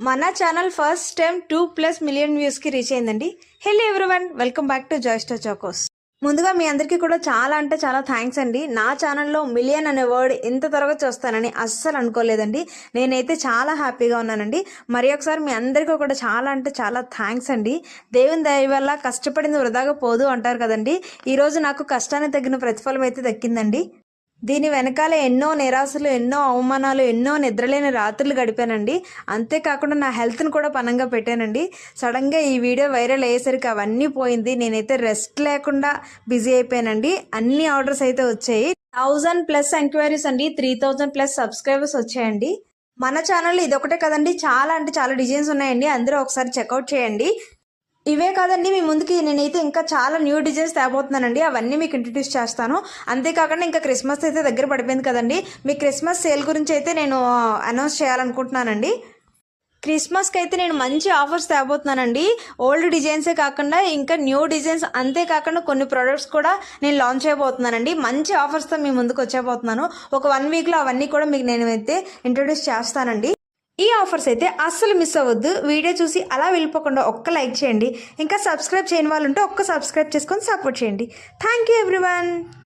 మన channel first time two plus million వ్యూస్కి reach అయిందండి. Hello everyone welcome back to జాయిస్టో చాకోస్ ముందుగా మీ అందరికీ కూడా చాలా అంటే చాలా థ్యాంక్స్ అండి. నా ఛానల్లో మిలియన్ అనే వర్డ్ ఇంత త్వరగా చూస్తానని అస్సలు అనుకోలేదండి. నేనైతే చాలా హ్యాపీగా ఉన్నానండి. మరి ఒకసారి మీ అందరికీ కూడా చాలా అంటే చాలా థ్యాంక్స్ అండి. దేవుని దయ వల్ల కష్టపడింది వృధాగా పోదు అంటారు కదండి. ఈరోజు నాకు కష్టానికి తగిన ప్రతిఫలం అయితే దక్కిందండి. దీని వెనకాల ఎన్నో నిరాశలు ఎన్నో అవమానాలు ఎన్నో నిద్రలేని రాత్రులు గడిపానండి. అంతేకాకుండా నా హెల్త్ని కూడా పనంగా పెట్టానండి. సడన్గా ఈ వీడియో వైరల్ అయ్యేసరికి అవన్నీ పోయింది. నేనైతే రెస్ట్ లేకుండా బిజీ అయిపోయానండి. అన్ని ఆర్డర్స్ అయితే వచ్చాయి. థౌజండ్ ప్లస్ ఎంక్వైరీస్ అండి. త్రీ థౌజండ్ ప్లస్ సబ్స్క్రైబర్స్ వచ్చాయండి. మన ఛానల్లో ఇదొకటే కదండి. చాలా అంటే చాలా డిజైన్స్ ఉన్నాయండి. అందరూ ఒకసారి చెక్అవుట్ చేయండి. ఇవే కాదండి మీ ముందుకి నేనైతే ఇంకా చాలా న్యూ డిజైన్స్ తేబోతున్నానండి. అవన్నీ మీకు ఇంట్రడ్యూస్ చేస్తాను. అంతేకాకుండా ఇంకా క్రిస్మస్ అయితే దగ్గర పడిపోయింది కదండి. మీ క్రిస్మస్ సేల్ గురించి అయితే నేను అనౌన్స్ చేయాలనుకుంటున్నానండి. క్రిస్మస్కి అయితే నేను మంచి ఆఫర్స్ తేబోతున్నానండి. ఓల్డ్ డిజైన్సే కాకుండా ఇంకా న్యూ డిజైన్స్ అంతేకాకుండా కొన్ని ప్రొడక్ట్స్ కూడా నేను లాంచ్ చేయబోతున్నానండి. మంచి ఆఫర్స్తో మీ ముందుకు వచ్చేబోతున్నాను. ఒక వన్ వీక్లో అవన్నీ కూడా మీకు నేను అయితే ఇంట్రడ్యూస్ చేస్తానండి. ఈ ఆఫర్స్ అయితే అస్సలు మిస్ అవ్వద్దు. వీడియో చూసి అలా వెళ్ళిపోకుండా ఒక్క లైక్ చేయండి. ఇంకా సబ్స్క్రైబ్ చేయని వాళ్ళు ఉంటే ఒక్క సబ్స్క్రైబ్ చేసుకొని సపోర్ట్ చేయండి. Thank you everyone.